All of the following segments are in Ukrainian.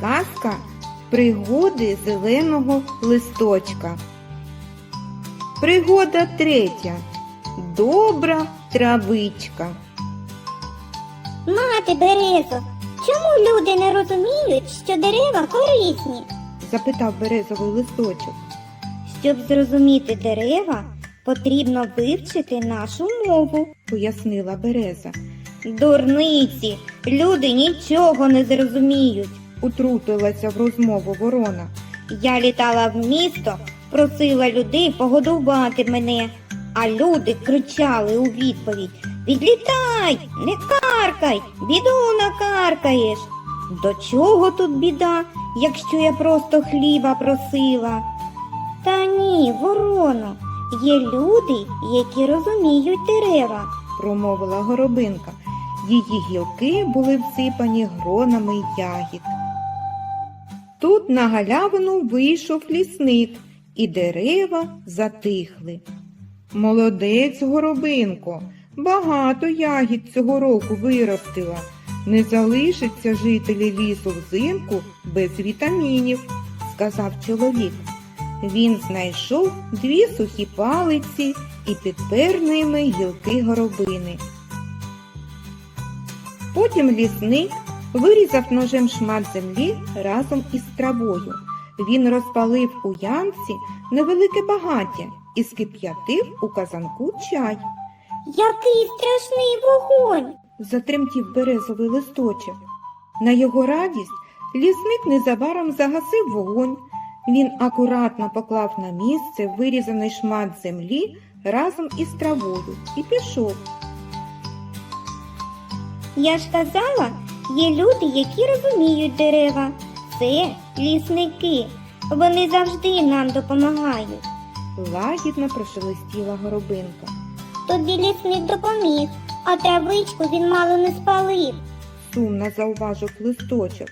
Казка Пригоди зеленого листочка. Пригода третя. Добра травичка. Мати Березо, чому люди не розуміють, що дерева корисні? запитав березовий листочок. Щоб зрозуміти дерева, потрібно вивчити нашу мову. Пояснила береза. Дурниці, люди нічого не зрозуміють. Утрутилася в розмову ворона. Я літала в місто, просила людей погодувати мене, а люди кричали у відповідь Відлітай, не каркай, біду накаркаєш. До чого тут біда, якщо я просто хліба просила? Та ні, вороно, є люди, які розуміють дерева. промовила горобинка. Її гілки були всипані гронами ягід. Тут на галявину вийшов лісник, і дерева затихли. Молодець, горобинко, багато ягід цього року виростила. Не залишиться жителі лісу взимку без вітамінів, сказав чоловік. Він знайшов дві сухі палиці і підпер ними гілки горобини. Потім лісник вирізав ножем шмат землі разом із травою. Він розпалив у ямці невелике багаття і скип'ятив у казанку чай. Який страшний вогонь! Затремтів березовий листочок. На його радість лісник незабаром загасив вогонь. Він акуратно поклав на місце вирізаний шмат землі разом із травою і пішов. Я ж казала, є люди, які розуміють дерева. Це лісники. Вони завжди нам допомагають. Лагідно прошелестіла горобинка. Тобі лісник допоміг, а травичку він мало не спалив. Сумно зауважив листочок.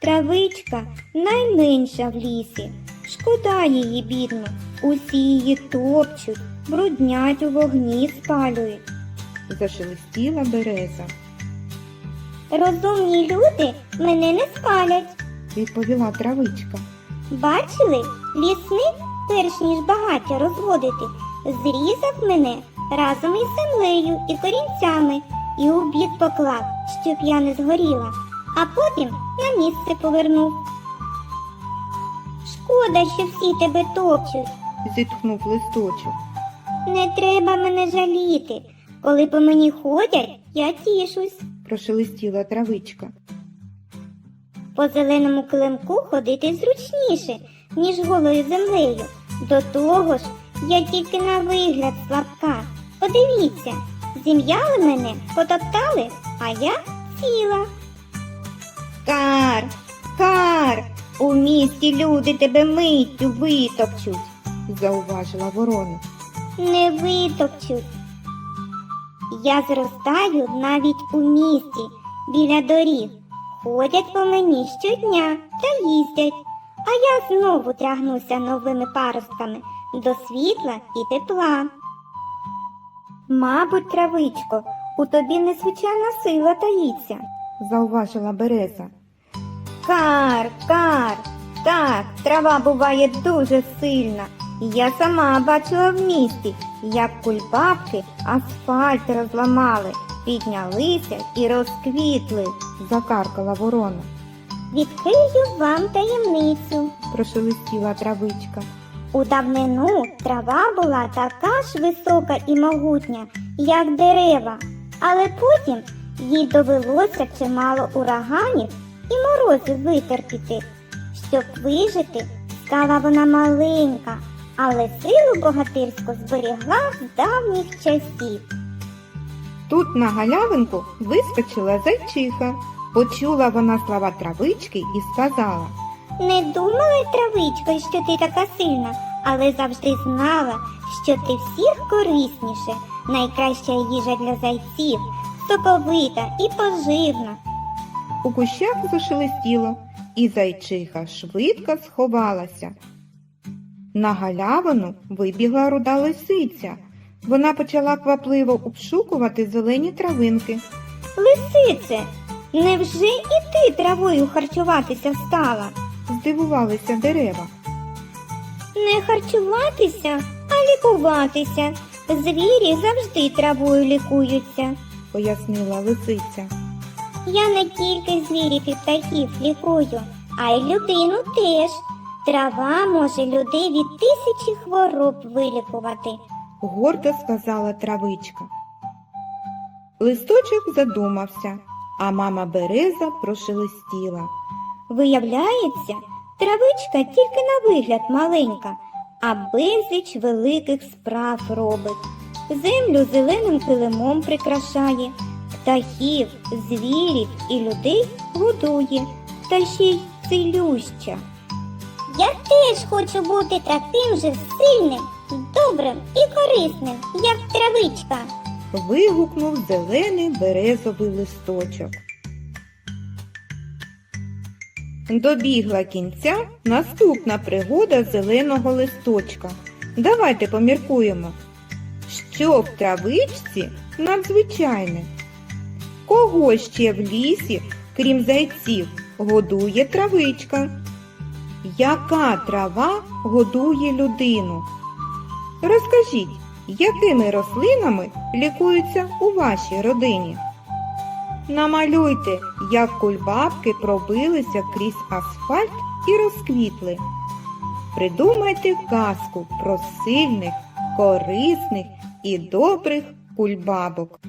Травичка найменша в лісі. Шкода її, бідну. Усі її топчуть, бруднять у вогні спалюють. Зашелестіла береза, Розумні люди мене не спалять. відповіла травичка. Бачили, лісник, перш ніж багаття розводити, зрізав мене разом із землею і корінцями і у бік поклав, щоб я не згоріла, а потім на місце повернув. Шкода, що всі тебе топчуть. Зітхнув листочок. Не треба мене жаліти. Коли по мені ходять, я тішусь. Прошелестіла травичка. По зеленому килимку ходити зручніше, ніж голою землею. До того ж, я тільки на вигляд слабка. Подивіться, зім'яли мене, потоптали, а я ціла. Кар, кар, у місті люди тебе миттю витопчуть. Зауважила ворона. Не витопчуть. Я зростаю навіть у місті, біля доріг. Ходять по мені щодня та їздять, а я знову тягнуся новими паростками до світла і тепла. Мабуть, травичко, у тобі незвичайна сила таїться. Зауважила береза. Кар, кар, так, трава буває дуже сильна. Я сама бачила в місті, як кульбабки асфальт розламали, піднялися і розквітли. Закаркала ворона. Відкрию вам таємницю. Прошелестіла травичка. У давнину трава була така ж висока і могутня, як дерева, але потім їй довелося чимало ураганів і морозів витерпіти. Щоб вижити, стала вона маленька, але силу богатирську зберігла з давніх часів. Тут на галявинку вискочила зайчиха. Почула вона слова травички і сказала. Не думала, травичко, що ти така сильна, але завжди знала, що ти всіх корисніше, найкраща їжа для зайців, соковита і поживна. У кущах зашелестіло, і зайчиха швидко сховалася. На галявину вибігла руда лисиця. Вона почала квапливо обшукувати зелені травинки. Лисице, Невже і ти травою харчуватися стала? Здивувалися дерева. Не харчуватися, а лікуватися. Звірі завжди травою лікуються. пояснила лисиця. Я не тільки звірів і птахів лікую, а й людину теж. Трава може людей від тисячі хвороб вилікувати. гордо сказала травичка. Листочок задумався, а мама береза прошелестіла. Виявляється, травичка тільки на вигляд маленька, а безліч великих справ робить. Землю зеленим килимом прикрашає, птахів, звірів і людей годує, та ще й цілюща. Я теж хочу бути таким же сильним, добрим і корисним, як травичка. Вигукнув зелений березовий листочок. Добігла кінця наступна пригода зеленого листочка. Давайте поміркуємо. Що в травичці надзвичайне? Кого ще в лісі, крім зайців, годує травичка? Яка трава годує людину? Розкажіть, якими рослинами лікуються у вашій родині? Намалюйте, як кульбабки пробилися крізь асфальт і розквітли. Придумайте казку про сильних, корисних і добрих кульбабок.